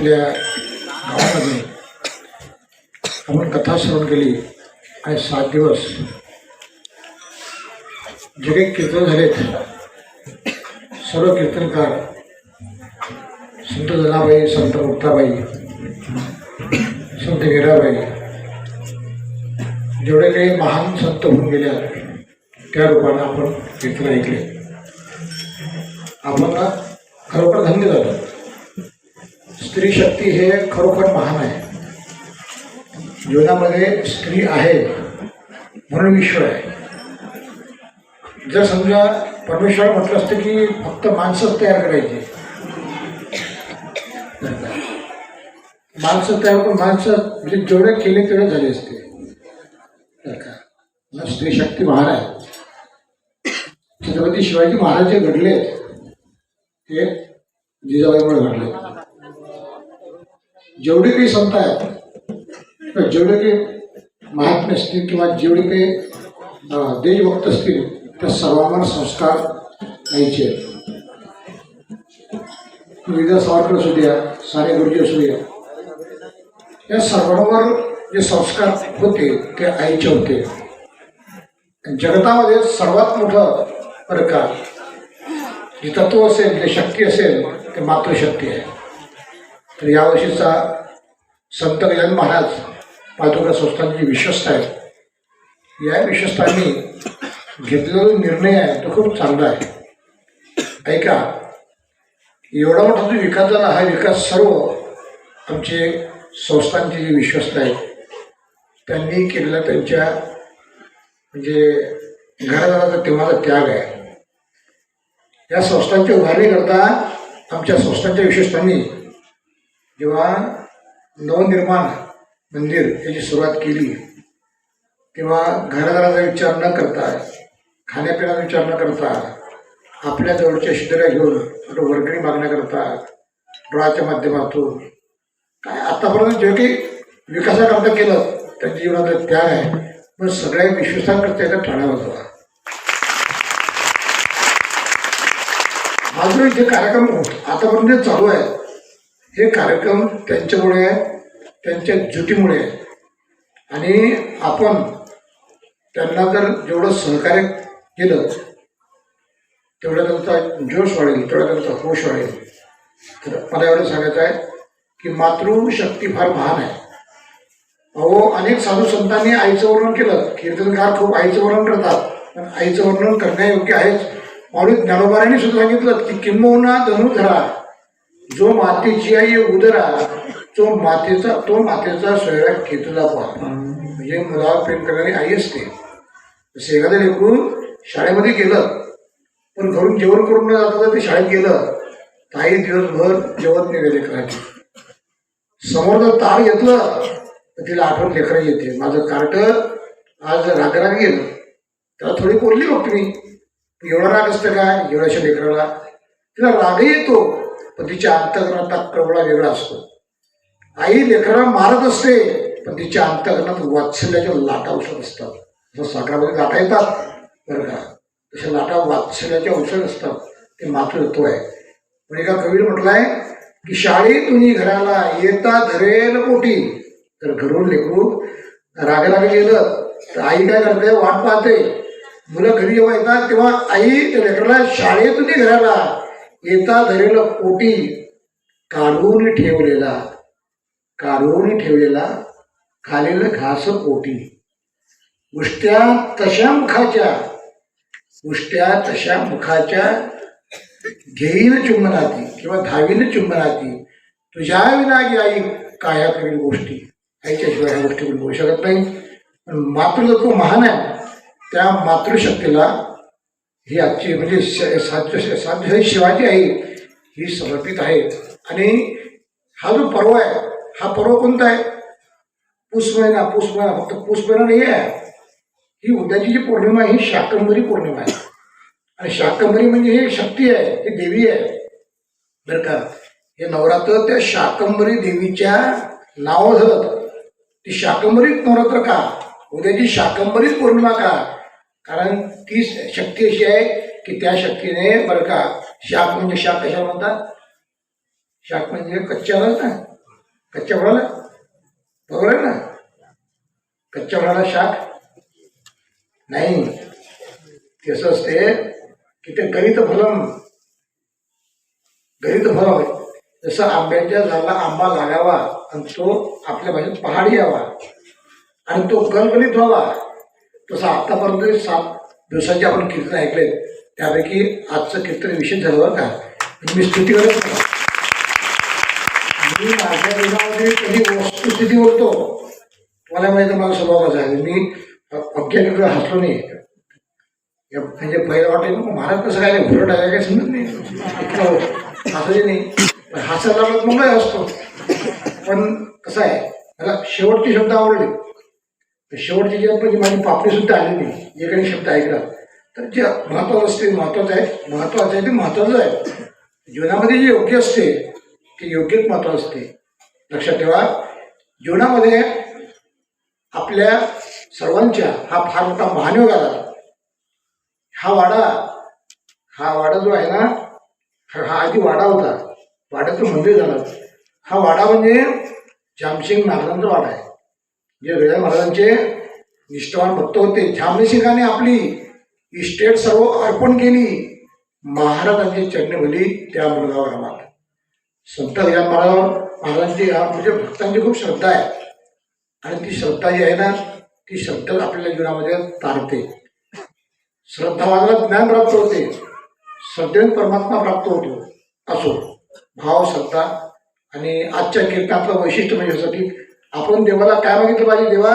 आपल्या गावामध्ये आपण कथा श्रवण केली. आणि सात दिवस. जे काही कीर्तन झालेत सर्व कीर्तनकार संत जनाबाई संत मुक्ताबाई संत गिराबाई जेवढे काही महान संत होऊन गेल्या त्या रूपानं आपण कीर्तन ऐकले. आपण खरोखर धन्य झालं. स्त्री शक्ती हे खरोखर महान आहे. जीवनामध्ये स्त्री आहे म्हणून विश्व आहे. जर समजा परमेश्वर म्हटलं असतं की फक्त माणसंच तयार करायची. माणसं तयार करून माणसं म्हणजे जेवढे केले तेवढे झाले असते. स्त्री शक्ती महान आहे. छत्रपती शिवाजी महाराज जे घडले ते जिजाबाईमुळे घडले जेवढे काही संत आहेत किंवा जेवढे काही महात्मे असतील किंवा जेवढे काही देशभक्त असतील त्या सर्वांवर संस्कार आहेत विविध सावरकर असू द्या साने गुरुजी असू द्या या सर्वांवर जे संस्कार होते ते आईचे होते। जगतामध्ये सर्वात मोठं प्रकार जे तत्व असेल, जे शक्ती असेल, ते मातृशक्ती आहे। तर यावर्षीचा संत गजानन महाराज पादुका संस्थांची विश्वस्त आहे या विश्वस्तांनी घेतलेला जो निर्णय आहे तो खूप चांगला आहे. ऐका एवढा मोठा जो विकास झाला हा विकास सर्व आमचे संस्थांचे जे विश्वस्त आहेत त्यांनी केलेला त्यांच्या म्हणजे घरादाराचा तेव्हाचा त्याग आहे. या संस्थांची उभारणी करता आमच्या संस्थांच्या विशेषतांनी जेव्हा नवनिर्माण मंदिर याची सुरुवात केली तेव्हा घराघराचा विचार न करता खाण्यापिण्याचा विचार न करता आपल्या जवळच्या शिदऱ्या घेऊन आपलं वर्गणी मागण्याकरता डोळाच्या माध्यमातून काय आतापर्यंत जे काही विकासाकरता केलं त्यांच्या जीवनात त्याग आहे. पण सगळ्या विश्वासांकरता एका ठाण्यावर होता. हा जो जे कार्यक्रम आतापर्यंत चालू आहे हे कार्यक्रम त्यांच्यामुळे आहे त्यांच्या जुटीमुळे आहे. आणि आपण त्यांना जर जेवढं सहकार्य केलं तेवढ्या त्यांचा जोश वाढेल तेवढ्या त्यांचा होश वाढेल. तर मला एवढं सांगायचं आहे की मातृशक्ती फार महान आहे. अहो अनेक साधू संतांनी आईचं वर्णन केलं. कीर्तनकार खूप आईचं वर्णन करतात पण आईचं वर्णन करण्यायोग्य आहेच. माऊली ज्ञानोबारांनी सुद्धा सांगितलं की किंबहुना धनुधरा जो मातेची आई उदरा तो मातेचा तो मातेचा स्वयंपाक खेतूला पहा म्हणजे मुलावर प्रेम करणारी आई असते. जसं एखादं लेकरून शाळेमध्ये गेलं पण घरून जेवण करून न जाता ते शाळेत गेलं ताई दिवसभर जेवत नाही त्या लेकराची समोर जर तार घेतलं तर तिला आठवण लेकरं येते. माझं कार्ट आज रागराग गेलं. त्याला थोडी बोलली बघ तुम्ही एवढा राग असतं काय एवढ्याशा लेकराला. तिला रागही येतो. पण तिच्या अंतकरणात प्रबळा वेगळा असतो. आई लेकराला मारत असते पण तिच्या अंतकरणात वात्सल्याच्या लाटा औषध असतात. जसं साखरामध्ये लाटा येतात बरं का? तशा लाटा वात्सल्याच्या औषध असतात. ते मातृत्व आहे. पण एका कवीने म्हटलंय की शाळेतून घराला येता धरेल पोटी. तर घरून लेकरू रागाराग गेलं तर आई काय करते? वाट पाहते. मुलं घरी जेव्हा येतात तेव्हा आई त्या लेकराला शाळेतून घराला येता धरेला पोटी काढून ठेवलेला काढून ठेवलेला खालेलं घास पोटी. उष्ट्या तशा मुखाच्या उष्ट्या तशा मुखाच्या घेईन चुंबनाती किंवा धावीन चुंबनाती. तुझ्या विना आई काया करील गोष्टी? आईच्याशिवाय ह्या गोष्टी होऊ बोलू शकत नाही. पण मातृत्व महान आहे. त्या मातृशक्तीला ही आजची म्हणजे श- साध्य साध्य शिवाजी आई ही समर्पित आहे. आणि हा जो पर्व आहे हा पर्व कोणता आहे? पूस महिना पूस महिना फक्त पूस महिना नाही आहे. ही उद्याची जी पौर्णिमा आहे, ही शाकंभरी पौर्णिमा आहे. आणि शाकंभरी म्हणजे ही शक्ती आहे ही देवी आहे. बरं का? हे नवरात्र त्या शाकंभरी देवीच्या नाव ती शाकंभरी नवरात्र का? उद्याची शाकंभरी पौर्णिमा का? कारण ती शक्ती अशी आहे की त्या शक्तीने बरं का शाक म्हणजे शाक कशाला म्हणतात? शाक म्हणजे कच्च्याला ना? कच्च्या फळाला बरोबर आहे ना? कच्च्या फळाला शाख नाही. तसं असते की ते गणित फलम. गणित फलम आहे. जसं आंब्याच्या झाडाला आंबा लागावा आणि तो आपल्या भाषेत पहाडी यावा आणि तो गलगलीत व्हावा. तसं आत्तापर्यंत सात दिवसांचे आपण कीर्तन ऐकले त्यापैकी आजचं कीर्तन विशेष झालं बरं का? मी स्तुती करत मी माझ्या जीवनामध्ये कधी वस्तुस्थिती बोलतो तुम्हाला माहिती मला स्वभाव कसा आहे. मी अज्ञानी हसलो नाही. या- म्हणजे पहिलं वाटेल महाराज कसं काय भरट आहे काय समजत नाही. हो, इतकं हसायचे नाही. पण हसायला मग काय असतो पण कसं आहे मला शेवटचे शब्द आवडले. शेवटचे जी म्हणजे माझी पापडी सुद्धा आली नाही. एक शब्द ऐकला. तर जे महत्वाचं असते महत्वाचं आहे महत्वाचं आहे ते महत्वाचं आहे. जीवनामध्ये जे योग्य असते ते योग्यच महत्त्व असते. लक्षात ठेवा जीवनामध्ये आपल्या सर्वांच्या हा फार मोठा महानयोग आला. हा वाडा हा वाडा जो आहे ना हा हा आधी वाडा होता. वाड्याचं मंदिर झालं. हा वाडा म्हणजे जामसिंग महाराजांचा वाडा आहे. म्हणजे जे वेळा महाराजांचे निष्ठावान भक्त होते. जामसिंगाने आपली इस्टेट सर्व अर्पण केली. महाराजांची चरणभली त्या मुलगावर आम्हाला संत गजानन महाराज महाराजांची म्हणजे भक्तांची खूप श्रद्धा आहे. आणि ती श्रद्धा जी आहे ना ती श्रद्धा आपल्याला जीवनामध्ये तारते. श्रद्धावानाला ज्ञान प्राप्त होते. श्रद्धेने परमात्मा प्राप्त होतो. असो. भाव श्रद्धा आणि आजच्या कीर्तनातलं वैशिष्ट्य म्हणजे आपण देवाला काय मागितलं पाहिजे देवा?